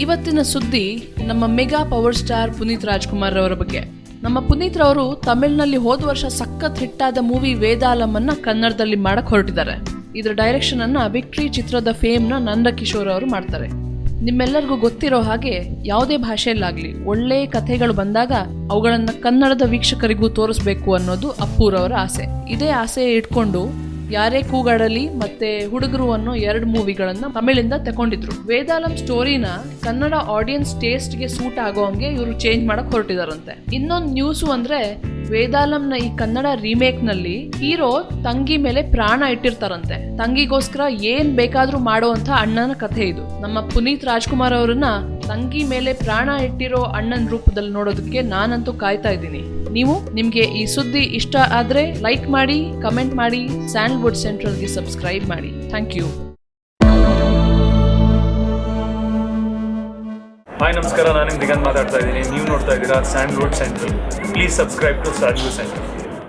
ಇವತ್ತಿನ ಸುದ್ದಿ ನಮ್ಮ mega power star Puneeth Rajkumar ಅವರ ಬಗ್ಗೆ. ನಮ್ಮ ಪುನೀತ್ ರವರು ತಮಿಳ್ನಲ್ಲಿ ಹೋದ ವರ್ಷ ಸಖತ್ ಹಿಟ್ಟಾದ ಮೂವಿ ವೇದಾಲಂ ಅನ್ನ ಕನ್ನಡದಲ್ಲಿ ಮಾಡಕ್ ಹೊರಟಿದ್ದಾರೆ. ಇದರ ಡೈರೆಕ್ಷನ್ ಅನ್ನ ವಿಕ್ಟ್ರಿ ಚಿತ್ರದ ಫೇಮ್ನ ನಂದ ಕಿಶೋರ್ ಅವರು ಮಾಡ್ತಾರೆ. ನಿಮ್ಮೆಲ್ಲರಿಗೂ ಗೊತ್ತಿರೋ ಹಾಗೆ ಯಾವುದೇ ಭಾಷೆಯಲ್ಲಾಗ್ಲಿ, ಒಳ್ಳೆ ಕಥೆಗಳು ಬಂದಾಗ ಅವುಗಳನ್ನ ಕನ್ನಡದ ವೀಕ್ಷಕರಿಗೂ ತೋರಿಸ್ಬೇಕು ಅನ್ನೋದು ಅಪ್ಪೂರವರ ಆಸೆ. ಇದೇ ಆಸೆ ಇಟ್ಕೊಂಡು ಯಾರೇ ಕೂಗಾಡಲಿ, ಮತ್ತೆ ಹುಡುಗರು ಅನ್ನೋ ಎರಡು ಮೂವಿಗಳನ್ನ ತಮಿಳಿಂದ ತಗೊಂಡಿದ್ರು. ವೇದಾಲಂ ಸ್ಟೋರಿನ ಕನ್ನಡ ಆಡಿಯನ್ಸ್ ಟೇಸ್ಟ್ಗೆ ಸೂಟ್ ಆಗೋ ಹಂಗೆ ಇವರು ಚೇಂಜ್ ಮಾಡಕ್ ಹೊರಟಿದಾರಂತೆ. ಇನ್ನೊಂದು ನ್ಯೂಸು ಅಂದ್ರೆ ವೇದಾಲಂನ ಈ ಕನ್ನಡ ರೀಮೇಕ್ನಲ್ಲಿ ಹೀರೋ ತಂಗಿ ಮೇಲೆ ಪ್ರಾಣ ಇಟ್ಟಿರ್ತಾರಂತೆ. ತಂಗಿಗೋಸ್ಕರ ಏನ್ ಬೇಕಾದ್ರೂ ಮಾಡುವಂತ ಅಣ್ಣನ ಕಥೆ ಇದು. ನಮ್ಮ ಪುನೀತ್ ರಾಜ್ಕುಮಾರ್ ಅವರನ್ನ ತಂಗಿ ಮೇಲೆ ಪ್ರಾಣ ಇಟ್ಟಿರೋ ಅಣ್ಣನ ರೂಪದಲ್ಲಿ ನೋಡೋದಕ್ಕೆ ನಾನಂತೂ ಕಾಯ್ತಾ ಇದ್ದೀನಿ. ನೀವು ನಿಮ್ಗೆ ಈ ಸುದ್ದಿ ಇಷ್ಟ ಆದ್ರೆ ಲೈಕ್ ಮಾಡಿ, ಕಮೆಂಟ್ ಮಾಡಿ, ಸ್ಯಾಂಡ್ವುಡ್ ಸೆಂಟ್ರಲ್ಗೆ ಸಬ್ಸ್ಕ್ರೈಬ್ ಮಾಡಿ. Thank you. ಹಾಯ್ ನಮಸ್ಕಾರ. ನಾನು ದಿಗಂತ್ ಮಾತಾಡ್ತಾ ಇದ್ದೀನಿ. ನೀವು ನೋಡ್ತಾ ಇದ್ದೀರಾ Sandwood central please subscribe to Sandwood central